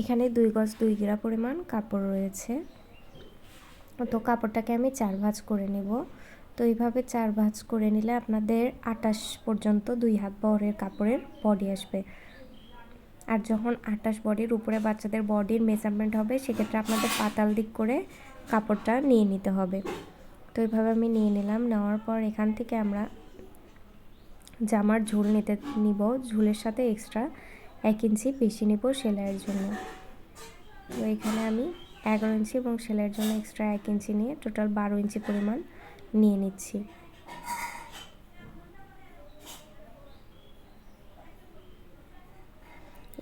এখানে দুই গজ দুই গিরা পরিমাণ কাপড় রয়েছে। তো কাপড়টাকে আমি চার ভাঁজ করে নেব। তো এইভাবে চার ভাঁজ করে নিলে আপনাদের আটাশ পর্যন্ত দুই হাত বহরের কাপড়ের বডি আসবে। আর যখন আটাশ বডির উপরে বাচ্চাদের বডির মেজারমেন্ট হবে, সেক্ষেত্রে আপনাদের পাতাল দিক করে কাপড়টা নিয়ে নিতে হবে। তো এইভাবে আমি নিয়ে নিলাম। নেওয়ার পর এখান থেকে আমরা জামার ঝুল নিতে নিব। ঝুলের সাথে এক্সট্রা এক ইঞ্চি বেশি নিব সেলাইয়ের জন্য। তো এখানে আমি এগারো ইঞ্চি এবং সেলাইয়ের জন্য এক্সট্রা এক ইঞ্চি নিয়ে টোটাল বারো ইঞ্চি পরিমাণ নিয়ে নিচ্ছি।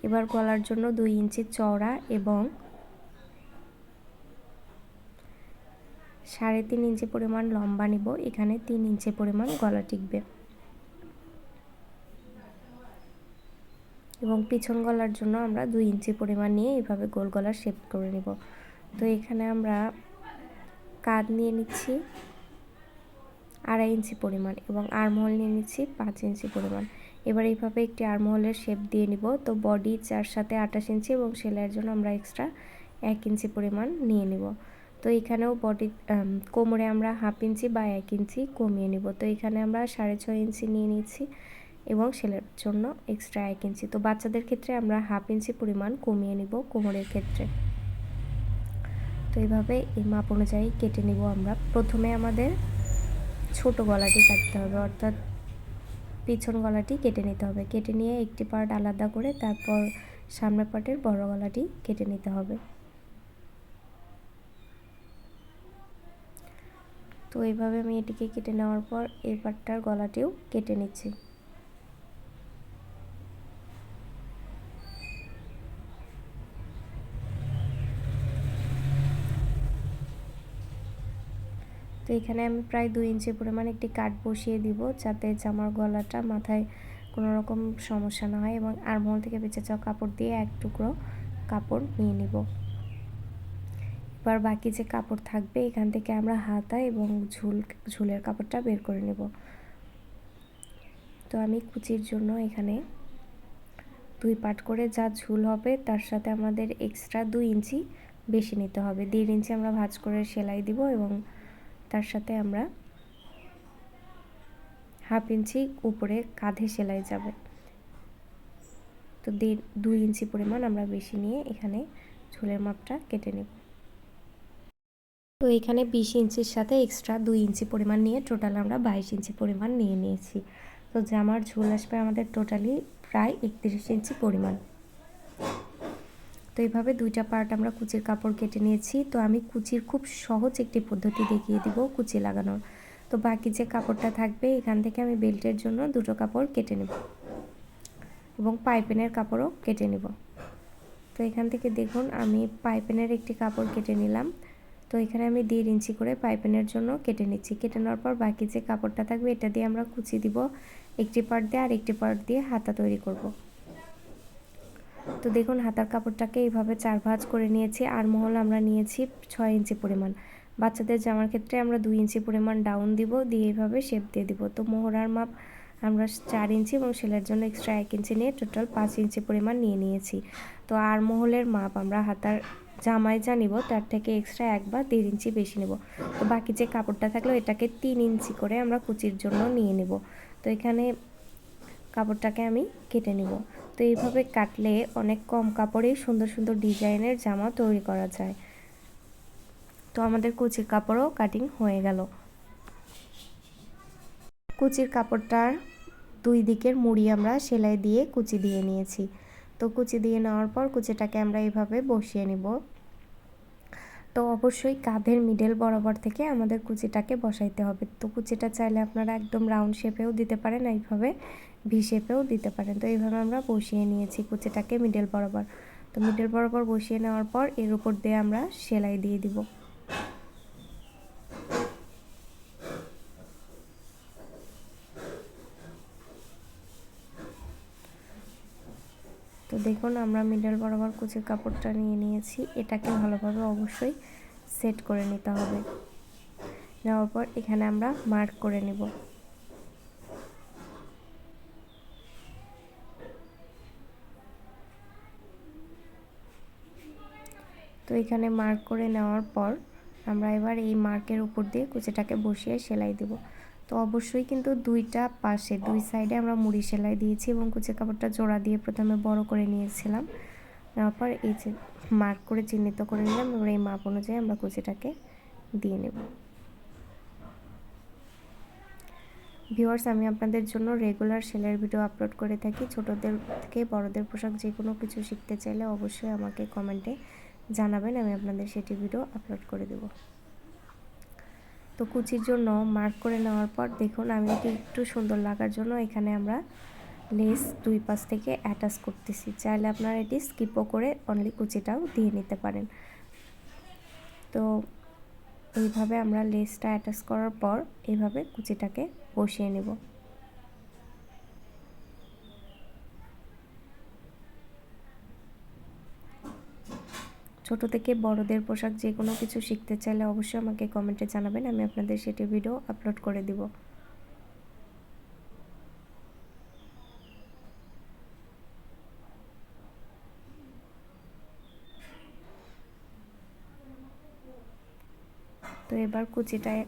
এবার গলার জন্য দুই ইঞ্চি চওড়া এবং সাড়ে তিন ইঞ্চি পরিমাণ লম্বা নিব। এখানে তিন ইঞ্চি পরিমাণ গলা টিকবে। এবং পিছন গলার জন্য আমরা দুই ইঞ্চি পরিমাণ নিয়ে এইভাবে গোল গলার শেপ করে নিব। তো এখানে আমরা কাঁধ নিয়ে নিচ্ছি আড়াই ইঞ্চি পরিমাণ এবং আরমহল নিয়ে নিচ্ছি পাঁচ ইঞ্চি পরিমাণ। এবার এইভাবে একটি আরমহলের শেপ দিয়ে নিব। তো বডি চার সাথে আঠাশ ইঞ্চি এবং সেলাইয়ের জন্য আমরা এক্সট্রা এক ইঞ্চি পরিমাণ নিয়ে নিব। তো এখানেও বডি কোমরে আমরা হাফ ইঞ্চি বা এক ইঞ্চি কমিয়ে নিব। তো এখানে আমরা সাড়ে ছয় ইঞ্চি নিয়ে নিচ্ছি। এবং ছেলের জন্য এক্সট্রা এক ইঞ্চি তো বাচ্চাদের ক্ষেত্রে আমরা হাফ ইঞ্চি পরিমাণ কমিয়ে নিব কোমরের ক্ষেত্রে। তো এইভাবে এই মাপ অনুযায়ী কেটে নিব আমরা। প্রথমে আমাদের ছোট গলাটি কাটতে হবে, অর্থাৎ পিছন গলাটি কেটে নিতে হবে। কেটে নিয়ে একটি পার্ট আলাদা করে তারপর সামনের পার্টের বড় গলাটি কেটে নিতে হবে। তো এইভাবে আমি এটিকে কেটে নেওয়ার পর এই পার্টটার গলাটিও কেটে নিচ্ছি। তো এখানে আমি প্রায় দুই ইঞ্চি পরিমাণ একটি কাট বসিয়ে দিব যাতে জামার গলাটা মাথায় কোনো রকম সমস্যা না হয় এবং আরমহল থেকে বেঁচে যাওয়া কাপড় দিয়ে এক টুকরো কাপড় নিয়ে নিব। এবার বাকি যে কাপড় থাকবে এখান থেকে আমরা হাতা এবং ঝুল, ঝুলের কাপড়টা বের করে নেব। তো আমি কুচির জন্য এখানে দুই পাট করে যা ঝুল হবে তার সাথে আমাদের এক্সট্রা দুই ইঞ্চি বেশি নিতে হবে। দেড় ইঞ্চি আমরা ভাজ করে সেলাই দিব এবং তার সাথে আমরা হাফ ইঞ্চি উপরে কাঁধে সেলাই যাবে। তো দেড় দুই ইঞ্চি পরিমাণ আমরা বেশি নিয়ে এখানে ঝুলের মাপটা কেটে নেব। তো এখানে বিশ ইঞ্চির সাথে এক্সট্রা দুই ইঞ্চি পরিমাণ নিয়ে টোটাল আমরা বাইশ ইঞ্চি পরিমাণ নিয়ে নিয়েছি। তো জামার ঝুল আসবে আমাদের টোটালি প্রায় একত্রিশ ইঞ্চি পরিমাণ। তো এইভাবে দুইটা পার্ট আমরা কুচির কাপড় কেটে নিয়েছি। তো আমি কুচির খুব সহজ একটি পদ্ধতি দেখিয়ে দিব কুচি লাগানোর। তো বাকি যে কাপড়টা থাকবে, এখান থেকে আমি বেল্টের জন্য দুটো কাপড় কেটে নেব এবং পাইপেনের কাপড়ও কেটে নেব। তো এখান থেকে দেখুন, আমি পাইপেনের একটি কাপড় কেটে নিলাম। তো এখানে আমি দেড় ইঞ্চি করে পাইপেনের জন্য কেটে নিচ্ছি। কেটে নেওয়ার পর বাকি যে কাপড়টা থাকবে, এটা দিয়ে আমরা কুচি দিব। একটি পার্ট দিয়ে আর একটি পার্ট দিয়ে হাতা তৈরি করব। তো দেখুন, হাতার কাপড়টাকে এইভাবে চার ভাঁজ করে নিয়েছি। আর মহল আমরা নিয়েছি ছয় ইঞ্চি পরিমাণ। বাচ্চাদের জামার ক্ষেত্রে আমরা দুই ইঞ্চি পরিমাণ ডাউন দিব, দিয়ে এইভাবে শেপ দিয়ে দিব। তো মোহরার মাপ আমরা চার ইঞ্চি এবং সেলের জন্য এক্সট্রা এক ইঞ্চি নিয়ে টোটাল পাঁচ ইঞ্চি পরিমাণ নিয়ে নিয়েছি। তো আর মহলের মাপ আমরা হাতার জামায় যা নিব, তার থেকে এক্সট্রা এক বা দেড় ইঞ্চি বেশি নেব। তো বাকি যে কাপড়টা থাকল, এটাকে তিন ইঞ্চি করে আমরা কুচির জন্য নিয়ে নেব। তো এখানে কাপড়টাকে আমি কেটে নেব। তো এইভাবে কাটলে অনেক কম কাপড়েই সুন্দর সুন্দর ডিজাইনের জামা তৈরি করা যায়। তো আমাদের কুচির কাপড়ও কাটিং হয়ে গেল। কুচির কাপড়টার দুই দিকের মুড়ি আমরা সেলাই দিয়ে কুচি দিয়ে নিয়েছি। তো কুচি দিয়ে নেওয়ার পর কুচিটাকে আমরা এইভাবে বসিয়ে নিব। তো অবশ্যই কাঁধের মিডল বরাবর থেকে আমাদের কুচিটাকে বসাইতে হবে। তো কুচিটা চাইলে আপনারা একদম রাউন্ড শেপেও দিতে পারেন, এইভাবে ভি শেপেও দিতে পারেন। তো এইভাবে আমরা বসিয়ে নিয়েছি কুচিটাকে মিডল বরাবর। তো মিডল বরাবর বসিয়ে নেওয়ার পর এর উপর দিয়ে আমরা সেলাই দিয়ে দিব তো দেখুন, আমরা মিডল বরাবর কুচির কাপড়টা নিয়ে নিয়েছি। এটাকে ভালোভাবে অবশ্যই সেট করে নিতে হবে। নেওয়ার পর এখানে আমরা মার্ক করে নেব। তো এখানে মার্ক করে নেওয়ার পর আমরা এবার এই মার্কের উপর দিয়ে কুচিটাকে বসিয়ে সেলাই দেব। তো অবশ্যই কিন্তু দুইটা পাশে, দুই সাইডে আমরা মুড়ি সেলাই দিয়েছি এবং কুচি কাপড়টা জোড়া দিয়ে প্রথমে বড় করে নিয়েছিলাম। নেওয়ার পর এই যে মার্ক করে চিহ্নিত করে নিলাম এবার এই মাপ অনুযায়ী আমরা কুচিটাকে দিয়ে নেব। ভিউয়ার্স, আমি আপনাদের জন্য রেগুলার সেলাইয়ের ভিডিও আপলোড করে থাকি। ছোটদের থেকে বড়দের পোশাক যে কোনো কিছু শিখতে চাইলে অবশ্যই আমাকে কমেন্টে জানাবেন, আমি আপনাদের সেটি ভিডিও আপলোড করে দেব। তো কুচির জন্য মার্ক করে নেওয়ার পর দেখুন, আমি এটি একটু সুন্দর লাগার জন্য এখানে আমরা লেস দুই পাশ থেকে অ্যাটাচ করতেছি। চাইলে আপনারা এটি স্কিপও করে অনলি কুচিটাও দিয়ে নিতে পারেন। তো এইভাবে আমরা লেসটা অ্যাটাচ করার পর এইভাবে কুচিটাকে বসিয়ে নেব। ছোট থেকে বড়দের পোশাক যে কোনো কিছু শিখতে চাইলে অবশ্যই আমাকে কমেন্টে জানাবেন, আমি আপনাদের সেটি ভিডিও আপলোড করে দিব। তো এবার কুচিটায়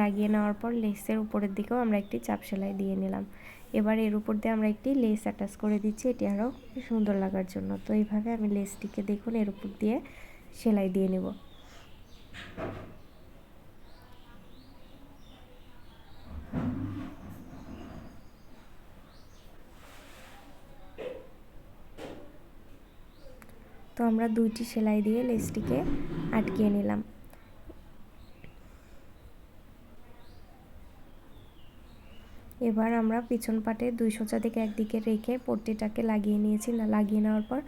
লাগিয়ে নেওয়ার পর লেসের উপরের দিকেও আমরা একটি চাপ সেলাই দিয়ে নিলাম। এবার এর উপর দিয়ে আমরা একটি লেস অ্যাটাচ করে দিচ্ছি। এটি আরও সুন্দর লাগার জন্য। তো এইভাবে আমি লেসটিকে দেখুন, এর উপর দিয়ে সেলাই দিয়ে নেব। তো আমরা দুইটি সেলাই দিয়ে লেসটিকে আটকিয়ে নিলাম। এবার আমরা পিছন পাটে দুই সোজা দিক একদিকে রেখে পট্টিটাকে লাগিয়ে নিয়েছি। না, লাগিয়ে নেওয়ার পর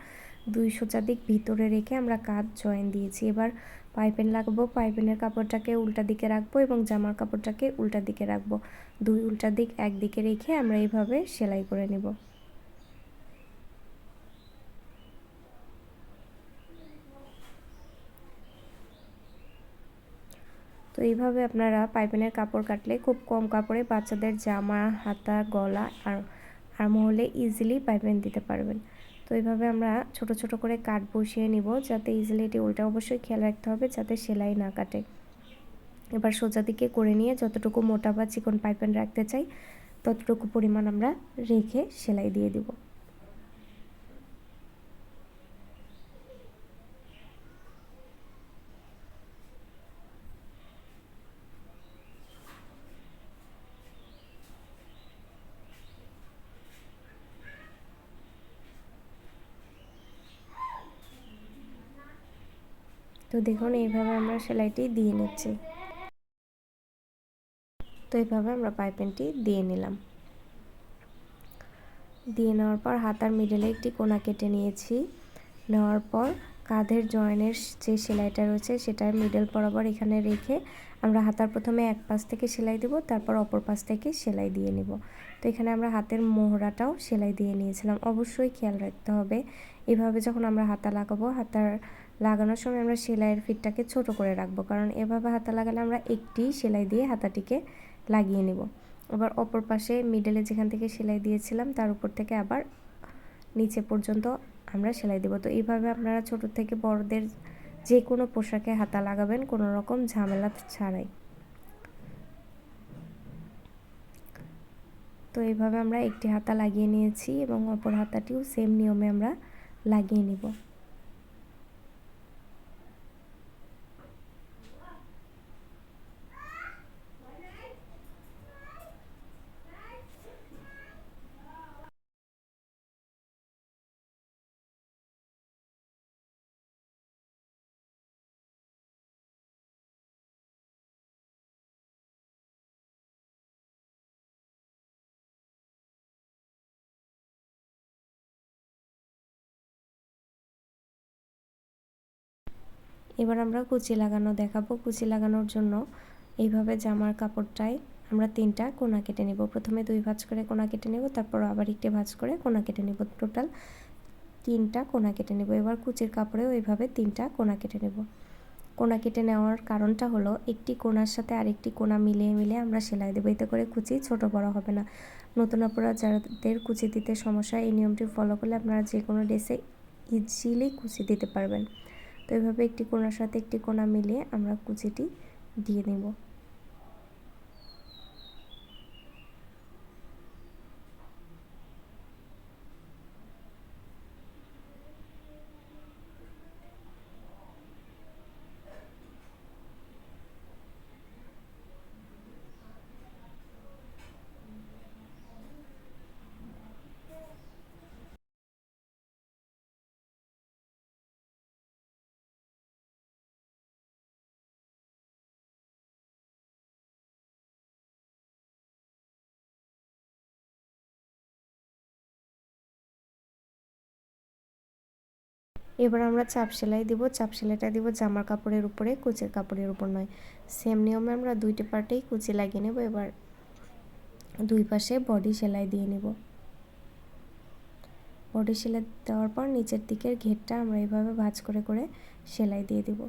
দুই সোজা দিক ভিতরে রেখে আমরা কাজ জয়েন দিয়েছি। এবার পাইপেন লাগবো পাইপেনের কাপড়টাকে উল্টা দিকে রাখব এবং জামার কাপড়টাকে উল্টা দিকে রাখব। দুই উল্টা দিক একদিকে রেখে আমরা এইভাবে সেলাই করে নেব। তো এইভাবে আপনারা পাইপিনের কাপড় কাটলে খুব কম কাপড়ে বাচ্চাদের জামা, হাতা, গলা আর আর মহলে ইজিলি পাইপিন দিতে পারবেন। তো এইভাবে আমরা ছোট ছোট করে কাট বসিয়ে নিব যাতে ইজিলি এটি উল্টা অবশ্যই খেয়াল রাখতে হবে যাতে সেলাই না কাটে। এবার সোজা দিকে করে নিয়ে যতটুকু মোটা বা চিকন পাইপেন রাখতে চাই, ততটুকু পরিমাণ আমরা রেখে সেলাই দিয়ে দিব। তো দেখুন, এইভাবে আমরা সেলাইটি দিয়ে নিচ্ছি। তো এইভাবে আমরা পাইপেনটি দিয়ে নিলাম। দিয়ে নেওয়ার পর হাতার মিডলে একটি কোনা কেটে নিয়েছি। নেওয়ার পর কাঁধের জয়েনের যে সেলাইটা রয়েছে, সেটার মিডল বরাবর এখানে রেখে আমরা হাতার প্রথমে এক পাশ থেকে সেলাই দেব, তারপর অপর পাশ থেকে সেলাই দিয়ে নেব। তো এখানে আমরা হাতের মোহরাটাও সেলাই দিয়ে নিয়েছিলাম। অবশ্যই খেয়াল রাখতে হবে। এভাবে যখন আমরা হাতা লাগাবো, হাতার লাগানোর সময় আমরা সেলাইয়ের ফিটটাকে ছোট করে রাখব। কারণ এভাবে হাতা লাগালে আমরা একটি সেলাই দিয়ে হাতাটিকে লাগিয়ে নেব। আবার অপর পাশে মিডলে যেখান থেকে সেলাই দিয়েছিলাম, তার উপর থেকে আবার নিচে পর্যন্ত আমরা সেলাই দেবো। তো এইভাবে আপনারা ছোট থেকে বড়দের যে কোনো পোশাকে হাতা লাগাবেন, কোনো রকম ঝামেলা ছাড়াই। তো এইভাবে আমরা একটি হাতা লাগিয়ে নিয়েছি এবং অপর হাতাটিও সেম নিয়মে আমরা লাগিয়ে নিব। এবার আমরা কুচি লাগানো দেখাবো। কুচি লাগানোর জন্য এইভাবে জামার কাপড়টায় আমরা তিনটা কোনা কেটে নেব। প্রথমে দুই ভাঁজ করে কোনা কেটে নেব, তারপর আবার একটি ভাঁজ করে কোনা কেটে নেব। টোটাল তিনটা কোনা কেটে নেব। এবার কুচির কাপড়েও এইভাবে তিনটা কোনা কেটে নেব। কোনা কেটে নেওয়ার কারণটা হলো, একটি কোনার সাথে আরেকটি কোনা মিলিয়ে মিলিয়ে আমরা সেলাই দেবো। এতে করে কুচি ছোট বড় হবে না। নতুন অপরাধ যাদের কুচি দিতে সমস্যা এই নিয়মটি ফলো করলে আপনারা যে কোনো ড্রেসে ইজিলি কুচি দিতে পারবেন। তো এভাবে একটি কোনার সাথে একটি কোনা মিলিয়ে আমরা কুচিটি দিয়ে নেব। এবার আমরা চাপ সেলাই দিব। চাপ সেলাইটা দিব জামার কাপড়ের উপরে, কুচির কাপড়ের উপর নয়। সেম নিয়মে আমরা দুইটি পার্টেই কুচি লাগিয়ে নেব। এবার দুই পাশে বডি সেলাই দিয়ে নেব। বডি সেলাই দেওয়ার পর নিচের দিকের ঘেরটা আমরা এভাবে ভাঁজ করে করে সেলাই দিয়ে দিব।